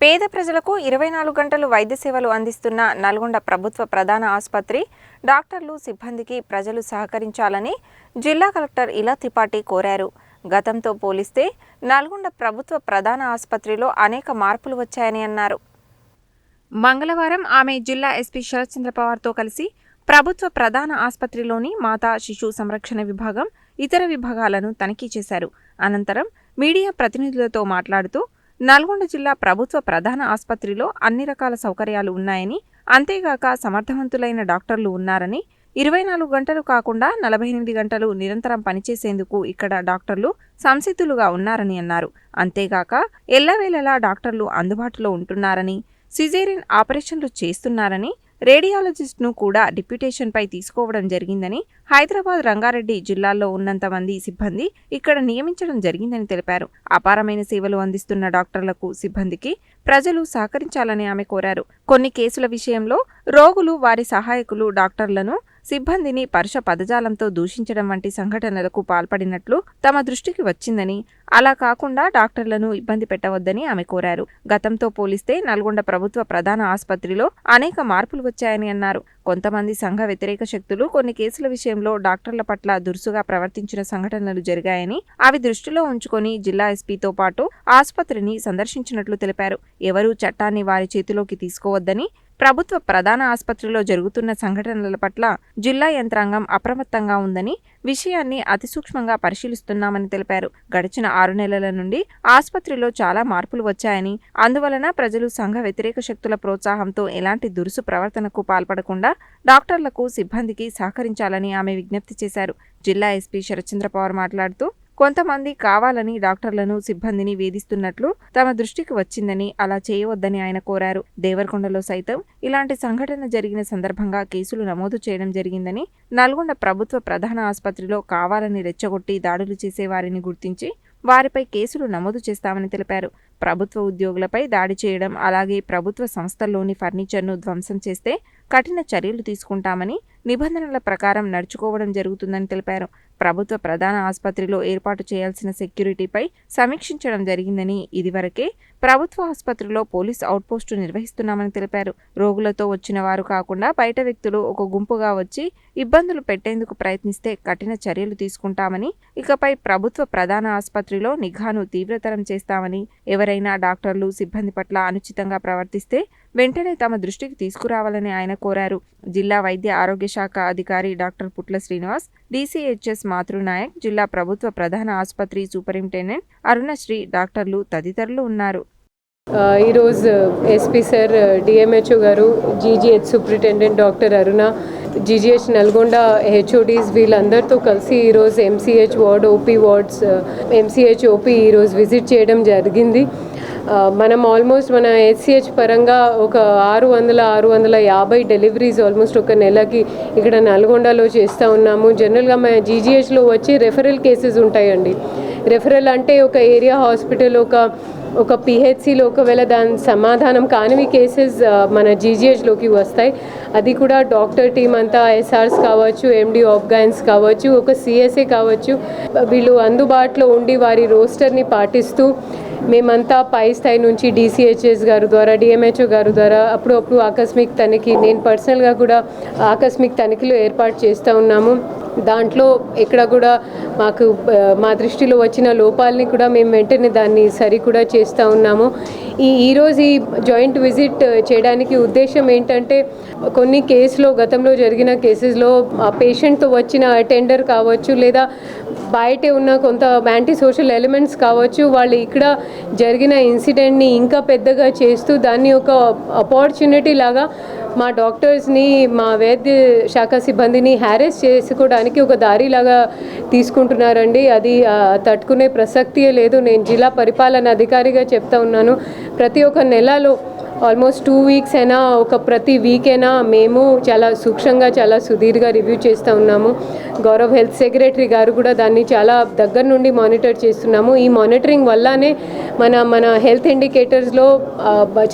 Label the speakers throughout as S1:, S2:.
S1: పేద ప్రజలకు ఇరవై నాలుగు గంటలు వైద్య సేవలు అందిస్తున్న నల్గొండ ప్రభుత్వ ప్రధాన ఆసుపత్రి డాక్టర్లు సిబ్బందికి ప్రజలు సహకరించాలని జిల్లా కలెక్టర్ ఇలా త్రిపాఠి కోరారు. గతంతో పోలిస్తే నల్గొండ ప్రభుత్వ ప్రధాన ఆసుపత్రిలో అనేక మార్పులు వచ్చాయని అన్నారు. మంగళవారం ఆమె జిల్లా ఎస్పీ శరత్చంద్ర పవార్తో కలిసి ప్రభుత్వ ప్రధాన ఆసుపత్రిలోని మాతా శిశు సంరక్షణ విభాగం ఇతర విభాగాలను తనిఖీ చేశారు. అనంతరం మీడియా ప్రతినిధులతో మాట్లాడుతూ నల్గొండ జిల్లా ప్రభుత్వ ప్రధాన ఆసుపత్రిలో అన్ని రకాల సౌకర్యాలు ఉన్నాయని అంతేగాక సమర్థవంతులైన డాక్టర్లు ఉన్నారని ఇరవై నాలుగు గంటలు కాకుండా నలభై ఎనిమిది గంటలు నిరంతరం పనిచేసేందుకు ఇక్కడ డాక్టర్లు సంసిద్ధులుగా ఉన్నారని అన్నారు. అంతేగాక ఎల్లవేళలా డాక్టర్లు అందుబాటులో ఉంటున్నారని సిజేరియన్ ఆపరేషన్లు చేస్తున్నారని రేడియాలజిస్ట్ను కూడా డిప్యూటేషన్పై తీసుకోవడం జరిగిందని హైదరాబాద్ రంగారెడ్డి జిల్లాల్లో ఉన్నంత మంది సిబ్బంది ఇక్కడ నియమించడం జరిగిందని తెలిపారు. అపారమైన సేవలు అందిస్తున్న డాక్టర్లకు సిబ్బందికి ప్రజలు సహకరించాలని ఆమె కోరారు. కొన్ని కేసుల విషయంలో రోగులు వారి సహాయకులు డాక్టర్లను సిబ్బందిని పరుష పదజాలంతో దూషించడం వంటి సంఘటనలకు పాల్పడినట్లు తమ దృష్టికి వచ్చిందని అలా కాకుండా డాక్టర్లను ఇబ్బంది పెట్టవద్దని ఆమె కోరారు. గతంతో పోలిస్తే నల్గొండ ప్రభుత్వ ప్రధాన ఆసుపత్రిలో అనేక మార్పులు వచ్చాయని అన్నారు. కొంతమంది సంఘ వ్యతిరేక శక్తులు కొన్ని కేసుల విషయంలో డాక్టర్ల పట్ల దురుసుగా ప్రవర్తించిన సంఘటనలు జరిగాయని అవి దృష్టిలో ఉంచుకొని జిల్లా ఎస్పీతో పాటు ఆసుపత్రిని సందర్శించినట్లు తెలిపారు. ఎవరూ చట్టాన్ని వారి చేతిలోకి తీసుకోవద్దని ప్రభుత్వ ప్రధాన ఆసుపత్రిలో జరుగుతున్న సంఘటనల పట్ల జిల్లా యంత్రాంగం అప్రమత్తంగా ఉందని విషయాన్ని అతి సూక్ష్మంగా పరిశీలిస్తున్నామని తెలిపారు. గడిచిన ఆరు నెలల నుండి ఆసుపత్రిలో చాలా మార్పులు వచ్చాయని అందువలన ప్రజలు సంఘ వ్యతిరేక శక్తుల ప్రోత్సాహంతో ఎలాంటి దురుసు ప్రవర్తనకు పాల్పడకుండా డాక్టర్లకు సిబ్బందికి సహకరించాలని ఆమె విజ్ఞప్తి చేశారు. జిల్లా ఎస్పీ శరత్చంద్ర పవార్ మాట్లాడుతూ కొంతమంది కావాలని డాక్టర్లను సిబ్బందిని వేధిస్తున్నట్లు తమ దృష్టికి వచ్చిందని అలా చేయవద్దని ఆయన కోరారు. దేవరకొండలో సైతం ఇలాంటి సంఘటన జరిగిన సందర్భంగా కేసులు నమోదు చేయడం జరిగిందని నల్గొండ ప్రభుత్వ ప్రధాన ఆసుపత్రిలో కావాలని రెచ్చగొట్టి దాడులు చేసే వారిని గుర్తించి వారిపై కేసులు నమోదు చేస్తామని తెలిపారు. ప్రభుత్వ ఉద్యోగులపై దాడి చేయడం అలాగే ప్రభుత్వ సంస్థల్లోని ఫర్నిచర్ను ధ్వంసం చేస్తే కఠిన చర్యలు తీసుకుంటామని నిబంధనల ప్రకారం నడుచుకోవడం జరుగుతుందని తెలిపారు. ప్రభుత్వ ప్రధాన ఆసుపత్రిలో ఏర్పాటు చేయాల్సిన సెక్యూరిటీపై సమీక్షించడం జరిగిందని ఇదివరకే ప్రభుత్వ ఆసుపత్రిలో పోలీస్ అవుట్పోస్టు నిర్వహిస్తున్నామని తెలిపారు. రోగులతో వచ్చిన వారు కాకుండా బయట వ్యక్తులు ఒక గుంపుగా వచ్చి ఇబ్బందులు పెట్టేందుకు ప్రయత్నిస్తే కఠిన చర్యలు తీసుకుంటామని ఇకపై ప్రభుత్వ ప్రధాన ఆసుపత్రిలో నిఘాను తీవ్రతరం చేస్తామని ఎవరైనా డాక్టర్లు సిబ్బంది పట్ల అనుచితంగా ప్రవర్తిస్తే వెంటనే తమ దృష్టికి తీసుకురావాలని ఆయన కోరారు. జిల్లా వైద్య ఆరోగ్య శాఖ అధికారి డాక్టర్ పుట్ల శ్రీనివాస్ డీసీహెచ్ఎస్ మాతృనాయక్ జిల్లా ప్రభుత్వ ప్రధాన ఆసుపత్రి సూపరింటెండెంట్ అరుణశ్రీ డాక్టర్లు తదితరులు ఉన్నారు.
S2: ఈరోజు ఎస్పీ సార్ డిఎంహెచ్ఓ గారు GGH superintendent doctor Aruna GGH Nalgonda HODs వీళ్ళందరితో కలిసి ఈరోజు MCH ward OP wards MCH OP ఈరోజు విజిట్ చేయడం జరిగింది. మనం ఆల్మోస్ట్ మన హెచ్సిహెచ్ పరంగా ఒక ఆరు వందల ఆరు వందల యాభై డెలివరీస్ ఆల్మోస్ట్ ఒక నెలకి ఇక్కడ నల్గొండలో చేస్తూ ఉన్నాము. జనరల్గా మన జీజీహెచ్లో వచ్చి రెఫరల్ కేసెస్ ఉంటాయండి. రెఫరల్ అంటే ఒక ఏరియా హాస్పిటల్ ఒక ఒక పిహెచ్సిలో ఒకవేళ దాని సమాధానం కానివి కేసెస్ మన జీజీహెచ్లోకి వస్తాయి. అది కూడా డాక్టర్ టీం అంతా ఎస్ఆర్స్ కావచ్చు ఎండి ఆఫ్గాన్స్ కావచ్చు ఒక సిఎస్ఏ కావచ్చు వీళ్ళు అందుబాటులో ఉండి వారి రోస్టర్ని పాటిస్తూ మేమంతా పై స్థాయి నుంచి డీసీహెచ్ఎస్ గారు ద్వారా డిఎంహెచ్ఓ గారు ద్వారా అప్పుడప్పుడు ఆకస్మిక్ తనిఖీ నేను పర్సనల్గా కూడా ఆకస్మిక్ తనిఖీలు ఏర్పాటు చేస్తూ ఉన్నాము. దాంట్లో ఎక్కడ కూడా మాకు మా దృష్టిలో వచ్చిన లోపాలని కూడా మేము వెంటనే దాన్ని సరి కూడా చేస్తూ ఉన్నాము. ఈ ఈరోజు ఈ జాయింట్ విజిట్ చేయడానికి ఉద్దేశం ఏంటంటే కొన్ని కేసులో గతంలో జరిగిన కేసెస్లో ఆ పేషెంట్తో వచ్చిన అటెండర్ కావచ్చు లేదా బయటే ఉన్న కొంత యాంటీ సోషల్ ఎలిమెంట్స్ కావచ్చు వాళ్ళు ఇక్కడ జరిగిన ఇన్సిడెంట్ని ఇంకా పెద్దగా చేస్తూ దాన్ని ఒక ఆపర్చునిటీ లాగా మా డాక్టర్స్ని మా వైద్య శాఖ సిబ్బందిని హ్యారెస్ చేసుకోవడానికి ఒక దారిలాగా తీసుకుంటున్నారండి. అది తట్టుకునే ప్రసక్తియే లేదు. నేను జిల్లా పరిపాలన అధికారిగా చెప్తా ఉన్నాను. ప్రతి ఒక్క నెలలో ఆల్మోస్ట్ టూ వీక్స్ అయినా ఒక ప్రతి వీక్ అయినా మేము చాలా సూక్ష్మంగా చాలా సుదీర్ఘ రివ్యూ చేస్తూ ఉన్నాము. గౌరవ్ హెల్త్ సెక్రటరీ గారు కూడా దాన్ని చాలా దగ్గర నుండి మానిటర్ చేస్తున్నాము. ఈ మానిటరింగ్ వల్లనే మన మన హెల్త్ ఇండికేటర్స్లో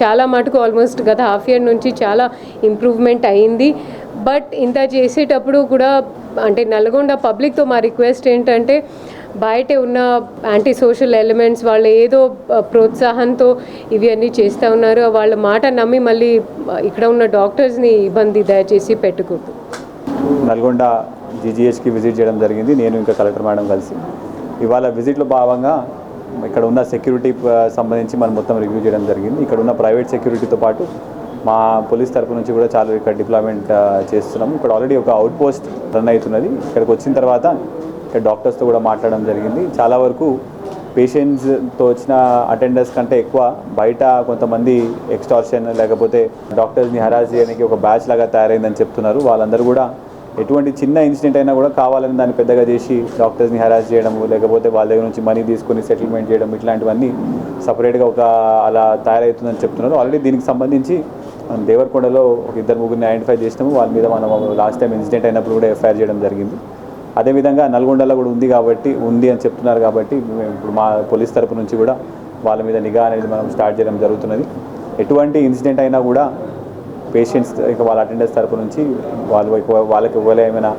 S2: చాలా మటుకు ఆల్మోస్ట్ గత హాఫ్ ఇయర్ నుంచి చాలా ఇంప్రూవ్మెంట్ అయింది. బట్ ఇంత చేసేటప్పుడు కూడా అంటే నల్గొండ పబ్లిక్తో మా రిక్వెస్ట్ ఏంటంటే బయట ఉన్న యాంటీ సోషల్ ఎలిమెంట్స్ వాళ్ళు ఏదో ప్రోత్సాహంతో ఇవి అన్నీ చేస్తూ ఉన్నారు. వాళ్ళ మాట నమ్మి మళ్ళీ ఇక్కడ ఉన్న డాక్టర్స్ని ఇబ్బంది దయచేసి పెట్టుకోవద్దు
S3: నల్గొండ జీజీహెచ్కి విజిట్ చేయడం జరిగింది. నేను ఇంకా కలెక్టర్ మేడం కలిసి. ఇవాళ విజిట్లో భాగంగా ఇక్కడ ఉన్న సెక్యూరిటీ సంబంధించి మనం మొత్తం రివ్యూ చేయడం జరిగింది. ఇక్కడ ఉన్న ప్రైవేట్ సెక్యూరిటీతో పాటు మా పోలీస్ తరపు నుంచి కూడా చాలా ఇక్కడ డిప్లాయ్మెంట్ చేస్తున్నాము. ఇక్కడ ఆల్రెడీ ఒక అవుట్ పోస్ట్ రన్ అవుతున్నది. ఇక్కడికి వచ్చిన తర్వాత డాక్టర్స్తో కూడా మాట్లాడడం జరిగింది. చాలా వరకు పేషెంట్స్తో వచ్చిన అటెండర్స్ కంటే ఎక్కువ బయట కొంతమంది ఎక్స్టార్షన్ లేకపోతే డాక్టర్స్ని హరాజ్ చేయడానికి ఒక బ్యాచ్ లాగా తయారైందని చెప్తున్నారు. వాళ్ళందరూ కూడా ఎటువంటి చిన్న ఇన్సిడెంట్ అయినా కూడా కావాలని దాన్ని పెద్దగా చేసి డాక్టర్స్ని హరాస్ చేయడము లేకపోతే వాళ్ళ దగ్గర నుంచి మనీ తీసుకొని సెటిల్మెంట్ చేయడం ఇట్లాంటివన్నీ సపరేట్గా ఒక అలా తయారవుతుందని చెప్తున్నారు. ఆల్రెడీ దీనికి సంబంధించి మనం దేవరకొండలో ఒక ఇద్దరు ముగ్గురిని ఐడెంటిఫై చేసినాము. వాళ్ళ మీద మనం లాస్ట్ టైం ఇన్సిడెంట్ అయినప్పుడు కూడా ఎఫ్ఐఆర్ చేయడం జరిగింది. అదేవిధంగా నల్గొండలో కూడా ఉంది కాబట్టి ఉంది అని చెప్తున్నారు కాబట్టి మేము ఇప్పుడు మా పోలీస్ తరపు నుంచి కూడా వాళ్ళ మీద నిఘా అనేది మనం స్టార్ట్ చేయడం జరుగుతున్నది. ఎటువంటి ఇన్సిడెంట్ అయినా కూడా పేషెంట్స్ ఇక వాళ్ళ అటెండర్స్ తరపు నుంచి వాళ్ళు వాళ్ళకి ఒకవేళ ఏమైనా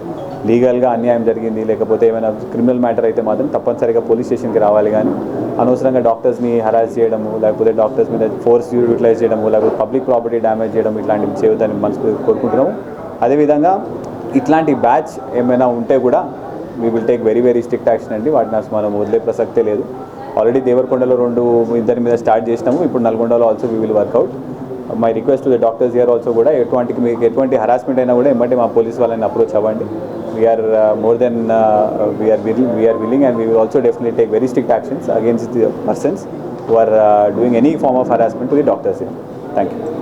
S3: లీగల్గా అన్యాయం జరిగింది లేకపోతే ఏమైనా క్రిమినల్ మ్యాటర్ అయితే మాత్రం తప్పనిసరిగా పోలీస్ స్టేషన్కి రావాలి కానీ అనవసరంగా డాక్టర్స్ని హరాస్ చేయడము లేకపోతే డాక్టర్స్ మీద ఫోర్స్ యూటిలైజ్ చేయడము లేకపోతే పబ్లిక్ ప్రాపర్టీ డ్యామేజ్ చేయడం ఇట్లాంటివి చేయొద్దని మనసు కోరుకుంటున్నాము. అదేవిధంగా ఇట్లాంటి బ్యాచ్ ఏమైనా ఉంటే కూడా we will take very very strict action అండి. వాటిని అసలు మనం వదిలే ప్రసక్తే లేదు. ఆల్రెడీ దేవరకొండలో రెండు ఇద్దరి మీద స్టార్ట్ చేసినాము. ఇప్పుడు నల్గొండలో also we will work out my request to the doctors here also కూడా ఎటువంటి మీకు ఎటువంటి హరాస్మెంట్ అయినా కూడా ఏమంటే మా పోలీస్ వాళ్ళని అప్రోచ్ అవ్వండి. We are more than we are we are willing and we will also definitely take very strict actions against the persons who are doing any form of harassment to the doctors thank you